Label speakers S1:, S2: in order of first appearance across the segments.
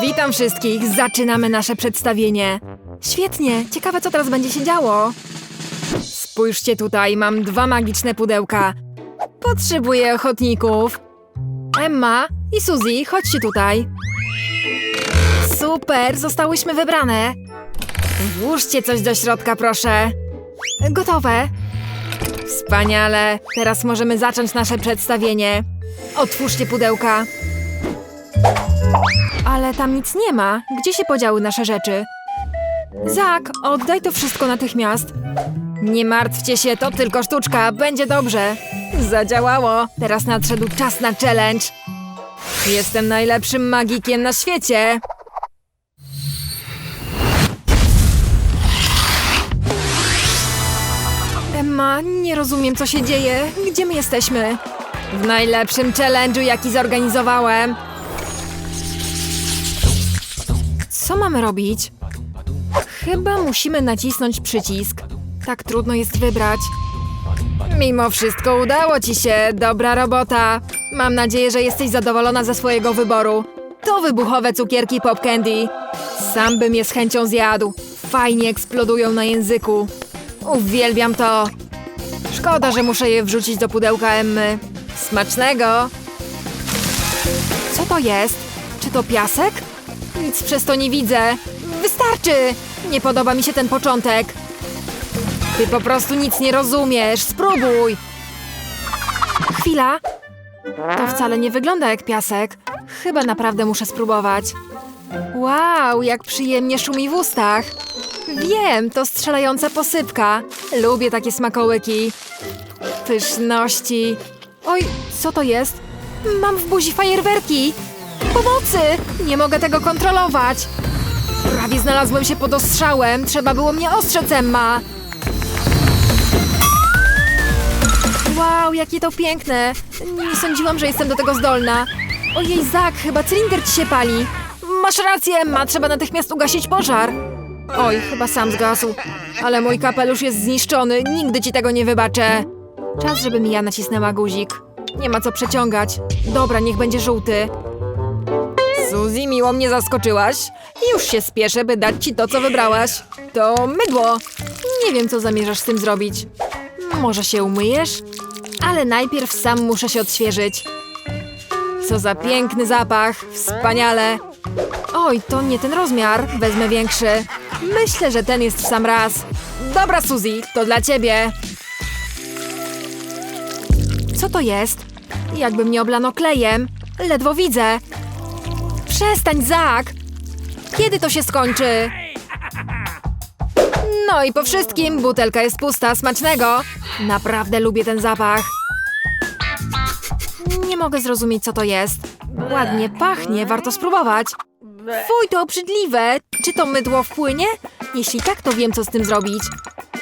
S1: Witam wszystkich, zaczynamy nasze przedstawienie. Świetnie, ciekawe co teraz będzie się działo. Spójrzcie tutaj, mam dwa magiczne pudełka. Potrzebuję ochotników. Emma i Suzy, chodźcie tutaj. Super, zostałyśmy wybrane. Włóżcie coś do środka, proszę. Gotowe. Wspaniale, teraz możemy zacząć nasze przedstawienie. Otwórzcie pudełka. Ale tam nic nie ma. Gdzie się podziały nasze rzeczy? Zak, oddaj to wszystko natychmiast. Nie martwcie się, to tylko sztuczka, będzie dobrze. Zadziałało. Teraz nadszedł czas na challenge. Jestem najlepszym magikiem na świecie. Emma, nie rozumiem, co się dzieje. Gdzie my jesteśmy? W najlepszym challenge'u, jaki zorganizowałem. Co mamy robić? Chyba musimy nacisnąć przycisk. Tak trudno jest wybrać. Mimo wszystko udało ci się. Dobra robota. Mam nadzieję, że jesteś zadowolona ze swojego wyboru. To wybuchowe cukierki Pop Candy. Sam bym je z chęcią zjadł. Fajnie eksplodują na języku. Uwielbiam to. Szkoda, że muszę je wrzucić do pudełka Emmy. Smacznego! Co to jest? Czy to piasek? Nic przez to nie widzę. Wystarczy! Nie podoba mi się ten początek. Ty po prostu nic nie rozumiesz. Spróbuj! Chwila. To wcale nie wygląda jak piasek. Chyba naprawdę muszę spróbować. Wow, jak przyjemnie szumi w ustach. Wiem, to strzelająca posypka. Lubię takie smakołyki. Pyszności. Oj, co to jest? Mam w buzi fajerwerki. Pomocy! Nie mogę tego kontrolować. Prawie znalazłem się pod ostrzałem. Trzeba było mnie ostrzec, Emma. Wow, jakie to piękne. Nie sądziłam, że jestem do tego zdolna. Ojej, Zak, chyba cylinder ci się pali. Masz rację, Emma, trzeba natychmiast ugasić pożar. Oj, chyba sam zgasł. Ale mój kapelusz jest zniszczony, nigdy ci tego nie wybaczę. Czas, żebym ja nacisnęła guzik. Nie ma co przeciągać. Dobra, niech będzie żółty. Suzy, miło mnie zaskoczyłaś. Już się spieszę, by dać ci to, co wybrałaś. To mydło. Nie wiem, co zamierzasz z tym zrobić. Może się umyjesz? Ale najpierw sam muszę się odświeżyć. Co za piękny zapach. Wspaniale. Oj, to nie ten rozmiar. Wezmę większy. Myślę, że ten jest w sam raz. Dobra, Suzy, to dla ciebie. Co to jest? Jakby mnie oblano klejem. Ledwo widzę. Przestań, Zak! Kiedy to się skończy? No i po wszystkim, butelka jest pusta, smacznego. Naprawdę lubię ten zapach. Nie mogę zrozumieć, co to jest. Ładnie pachnie, warto spróbować. Fuj, to obrzydliwe. Czy to mydło wpłynie? Jeśli tak, to wiem, co z tym zrobić.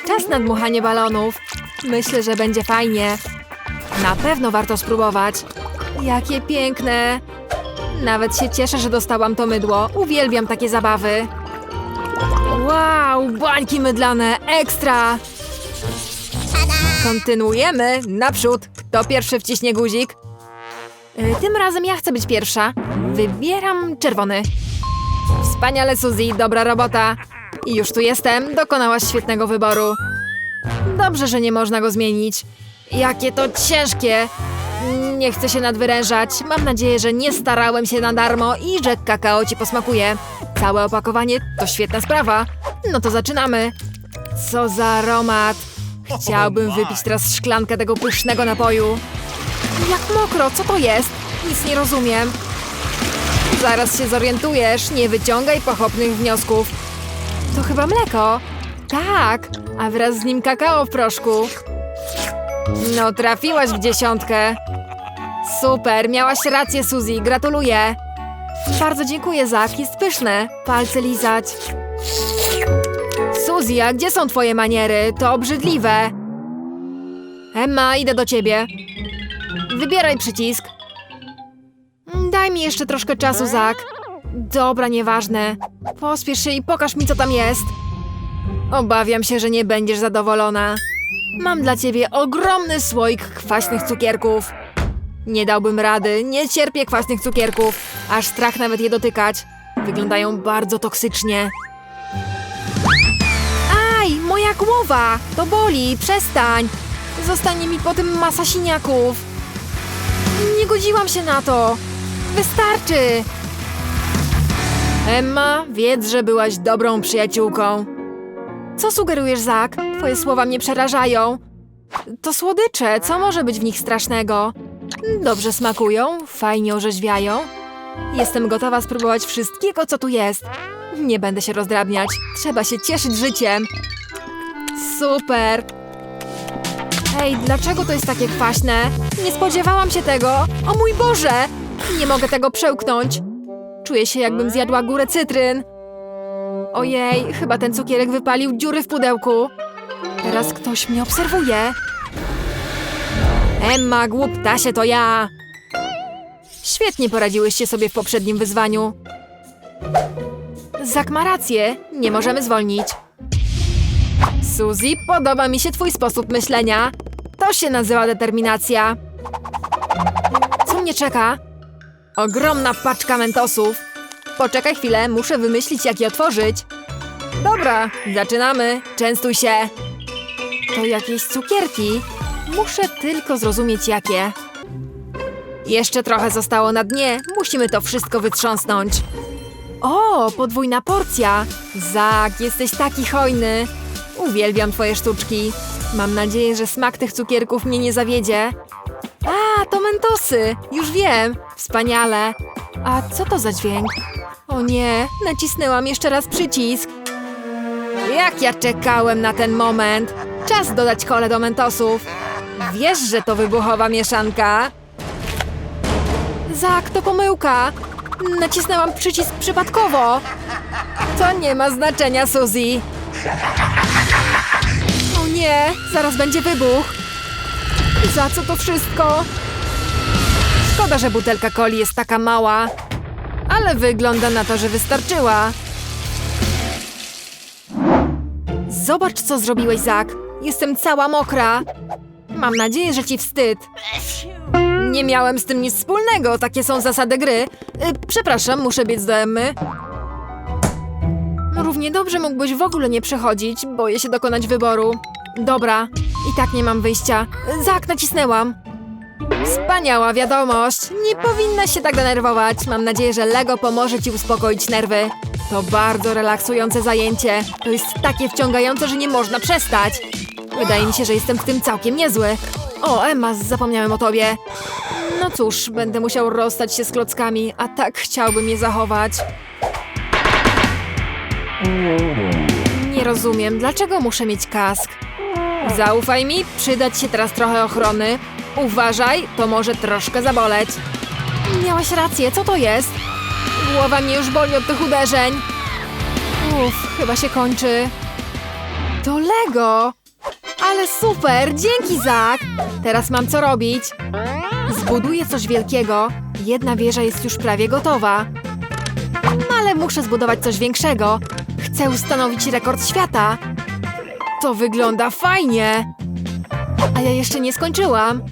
S1: Czas na dmuchanie balonów. Myślę, że będzie fajnie. Na pewno warto spróbować. Jakie piękne. Nawet się cieszę, że dostałam to mydło. Uwielbiam takie zabawy. Wow, bańki mydlane, ekstra! Kontynuujemy, naprzód. Kto pierwszy wciśnie guzik? Y, Tym razem ja chcę być pierwsza. Wybieram czerwony. Wspaniale, Suzy, dobra robota. I już tu jestem, dokonałaś świetnego wyboru. Dobrze, że nie można go zmienić. Jakie to ciężkie! Nie chcę się nadwyrężać. Mam nadzieję, że nie starałem się na darmo i że kakao ci posmakuje. Całe opakowanie to świetna sprawa. No to zaczynamy. Co za aromat. Chciałbym wypić teraz szklankę tego pysznego napoju. Jak mokro, co to jest? Nic nie rozumiem. Zaraz się zorientujesz, nie wyciągaj pochopnych wniosków. To chyba mleko. Tak, a wraz z nim kakao w proszku. No, trafiłaś w dziesiątkę. Super, miałaś rację, Suzy, gratuluję. Bardzo dziękuję, Zak, jest pyszne. Palce lizać. Suzy, a gdzie są twoje maniery? To obrzydliwe. Emma, idę do ciebie. Wybieraj przycisk. Daj mi jeszcze troszkę czasu, Zak. Dobra, nieważne. Pospiesz się i pokaż mi, co tam jest. Obawiam się, że nie będziesz zadowolona. Mam dla ciebie ogromny słoik kwaśnych cukierków. Nie dałbym rady, nie cierpię kwaśnych cukierków. Aż strach nawet je dotykać. Wyglądają bardzo toksycznie. Aj, moja głowa! To boli, przestań! Zostanie mi po tym masa siniaków. Nie godziłam się na to. Wystarczy! Emma, wiedz, że byłaś dobrą przyjaciółką. Co sugerujesz, Zak? Twoje słowa mnie przerażają. To słodycze, co może być w nich strasznego? Dobrze smakują, fajnie orzeźwiają. Jestem gotowa spróbować wszystkiego, co tu jest. Nie będę się rozdrabniać. Trzeba się cieszyć życiem. Super! Ej, dlaczego to jest takie kwaśne? Nie spodziewałam się tego! O mój Boże! Nie mogę tego przełknąć. Czuję się, jakbym zjadła górę cytryn. Ojej, chyba ten cukierek wypalił dziury w pudełku. Teraz ktoś mnie obserwuje. Emma, głuptasie, to ja! Świetnie poradziłyście sobie w poprzednim wyzwaniu. Zak ma rację, nie możemy zwolnić. Suzy, podoba mi się twój sposób myślenia. To się nazywa determinacja. Co mnie czeka? Ogromna paczka mentosów. Poczekaj chwilę, muszę wymyślić, jak je otworzyć. Dobra, zaczynamy. Częstuj się. To jakieś cukierki. Muszę tylko zrozumieć, jakie. Jeszcze trochę zostało na dnie. Musimy to wszystko wytrząsnąć. O, podwójna porcja. Zak, jesteś taki hojny. Uwielbiam twoje sztuczki. Mam nadzieję, że smak tych cukierków mnie nie zawiedzie. A, to mentosy! Już wiem! Wspaniale! A co to za dźwięk? O nie, nacisnęłam jeszcze raz przycisk. Jak ja czekałem na ten moment! Czas dodać kole do mentosów. Wiesz, że to wybuchowa mieszanka? Zak, to pomyłka! Nacisnęłam przycisk przypadkowo! To nie ma znaczenia, Suzy! O nie, zaraz będzie wybuch! Za co to wszystko? Szkoda, że butelka coli jest taka mała. Ale wygląda na to, że wystarczyła. Zobacz, co zrobiłeś, Zak. Jestem cała mokra. Mam nadzieję, że ci wstyd. Nie miałem z tym nic wspólnego, takie są zasady gry. Y, Przepraszam, muszę biec do Emmy. Równie dobrze mógłbyś w ogóle nie przechodzić, boję się dokonać wyboru. Dobra, i tak nie mam wyjścia. Zak, nacisnęłam. Wspaniała wiadomość! Nie powinnaś się tak denerwować. Mam nadzieję, że Lego pomoże ci uspokoić nerwy. To bardzo relaksujące zajęcie. To jest takie wciągające, że nie można przestać. Wydaje mi się, że jestem w tym całkiem niezły. O, Emma, zapomniałem o tobie. No cóż, będę musiał rozstać się z klockami, a tak chciałbym je zachować. Nie rozumiem, dlaczego muszę mieć kask. Zaufaj mi, przydać się teraz trochę ochrony. Uważaj, to może troszkę zaboleć. Miałaś rację, co to jest? Głowa mnie już boli od tych uderzeń. Uff, chyba się kończy. To Lego! Ale super, dzięki Zak! Teraz mam co robić. Zbuduję coś wielkiego. Jedna wieża jest już prawie gotowa. No ale muszę zbudować coś większego. Chcę ustanowić rekord świata. To wygląda fajnie. A ja jeszcze nie skończyłam.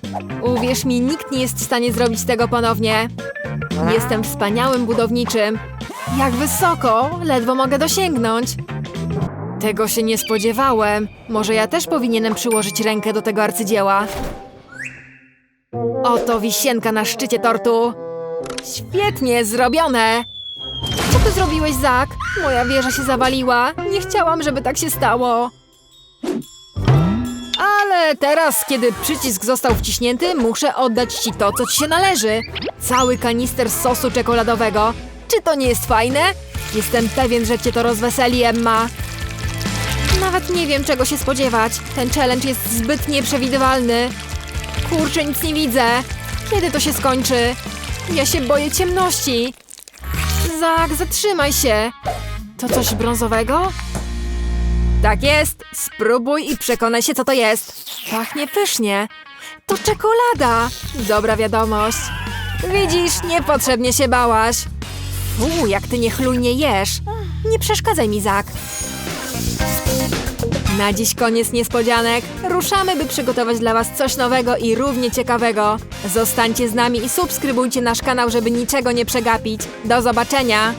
S1: Uwierz mi, nikt nie jest w stanie zrobić tego ponownie. Jestem wspaniałym budowniczym. Jak wysoko, ledwo mogę dosięgnąć. Tego się nie spodziewałem. Może ja też powinienem przyłożyć rękę do tego arcydzieła. Oto wisienka na szczycie tortu. Świetnie zrobione! Co ty zrobiłeś, Zak? Moja wieża się zawaliła. Nie chciałam, żeby tak się stało. Ale teraz, kiedy przycisk został wciśnięty, muszę oddać ci to, co ci się należy. Cały kanister sosu czekoladowego. Czy to nie jest fajne? Jestem pewien, że cię to rozweseli, Emma. Nawet nie wiem, czego się spodziewać. Ten challenge jest zbyt nieprzewidywalny. Kurczę, nic nie widzę. Kiedy to się skończy? Ja się boję ciemności. Zak, zatrzymaj się. To coś brązowego? Tak jest. Spróbuj i przekonaj się, co to jest. Pachnie pysznie. To czekolada. Dobra wiadomość. Widzisz, niepotrzebnie się bałaś. Fu, jak ty niechlujnie jesz. Nie przeszkadzaj mi, Zak. Na dziś koniec niespodzianek. Ruszamy, by przygotować dla Was coś nowego i równie ciekawego. Zostańcie z nami i subskrybujcie nasz kanał, żeby niczego nie przegapić. Do zobaczenia!